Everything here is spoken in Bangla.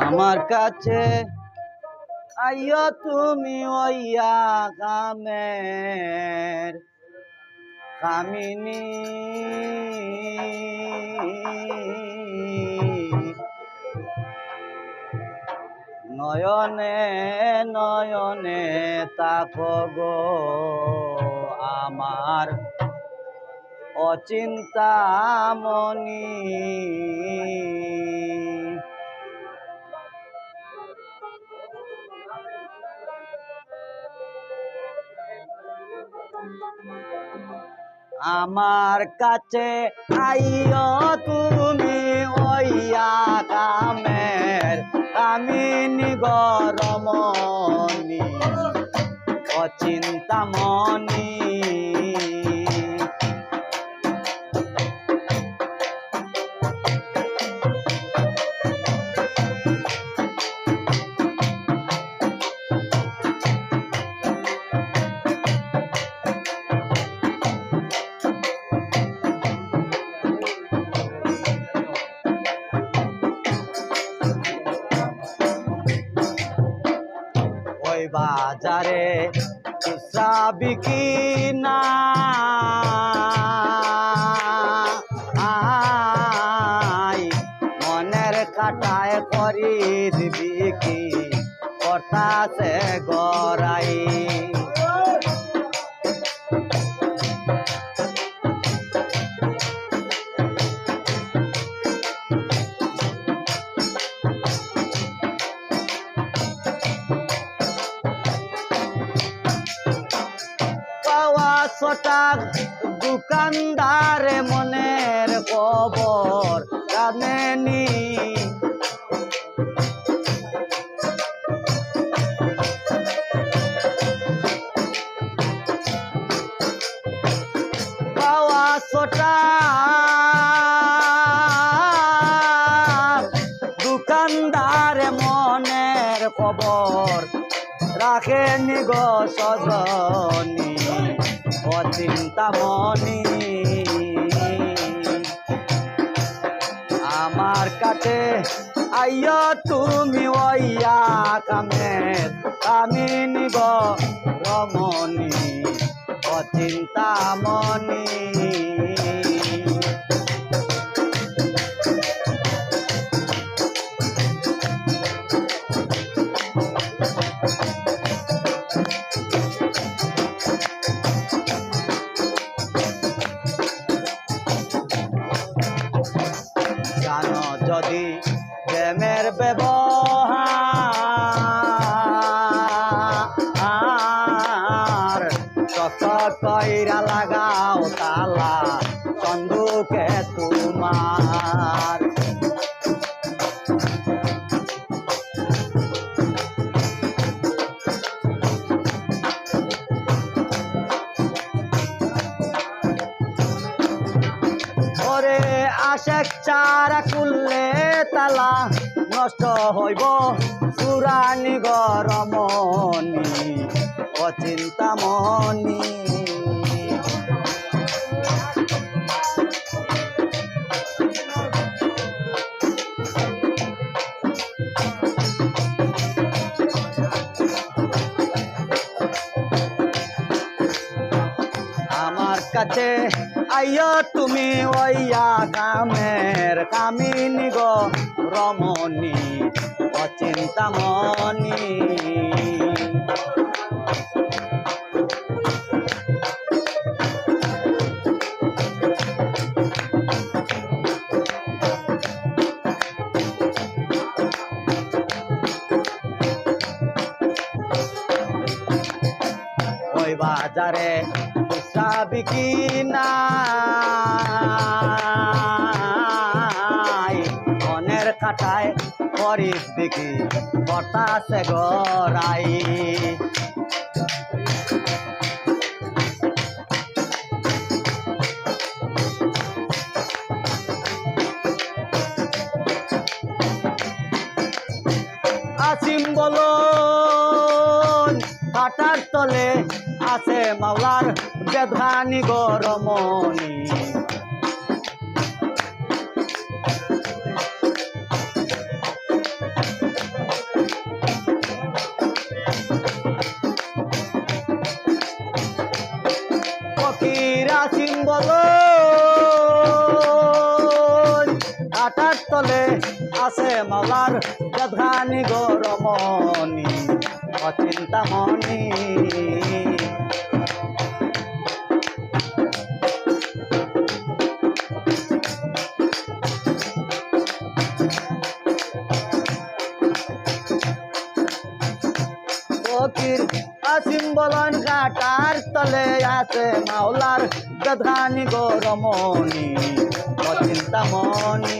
আমার কাছে আইয় তুমি ওইয়া কামের কামিনী। নয়নে নয়নে তাক গো আমার অচিন্তামণি আমার কাছে আইও তুমি ওইয়া কামের কামিনী গরমনি অচিন্তামণি বাজারে খুচরা বিকি না। আই মনের কাটায় করি বিকি কর্তাছে গড়াই। ছটাক দোকানদার মনের খবর জানেনি। পাওয়া ছটাক দোকানদার মনের খবর রাখেনি গো সজনী। অচিন্তামণি আমার কাছে আইয় তুমি ওইয়া কামের আমি নিব রমণী অচিন্তামণি জানো ব্যবহার কত কইরা লাগাও তালা চন্দুকে তোমার। আশেক চারা কুললে তালা নষ্ট হইব। সুরানি গরমনি অচিন্তামণি আমার কাছে আইয় তুমি ওইয়া কামের কামিনী গো রমণী অচিন্তামণি বাজারে খুচরা বিকি নাই মনের কাটায় খরিদ বিকি বতাসে গড়াই আসিম বলো কাটার তলে আছে মাওলার বেধানি গরমনি কিরাসিম বল আটার তলে আছে মালার গধানি গরমনি অচিন্তামণি বলন কাটার তলে আছে মাওলার বেদঘানি গরমনি অচিন্তামণি